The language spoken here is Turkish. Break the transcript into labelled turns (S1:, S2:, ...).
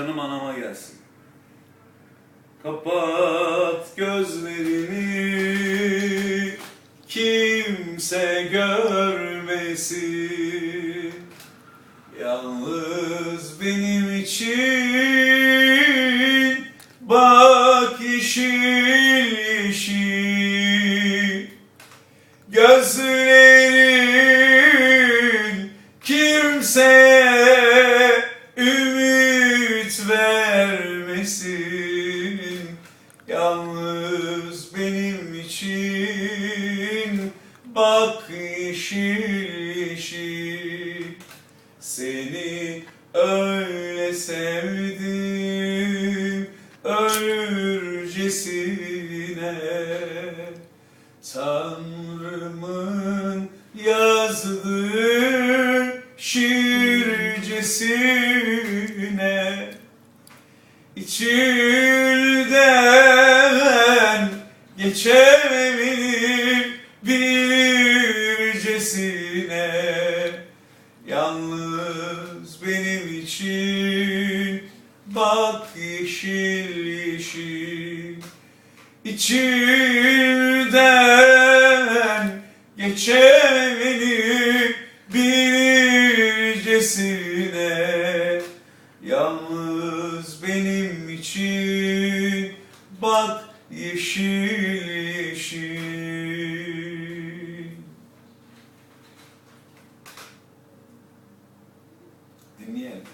S1: canım anama gelsin. Kapat gözlerini kimse görmesin. Yalnız benim için bak yeşil yeşil Gözlerin kimseye vermesin Yalnız benim için. Bak yeşil yeşil Seni öyle sevdim. Ölürcesine Tanrımın yazdığı şiircesine İçinden geçemedim bircesine Yalnız benim için bak yeşil yeşil. İçinden geçemedim bircesine Yalnız için bak yeşil yeşil. Dinleyelim.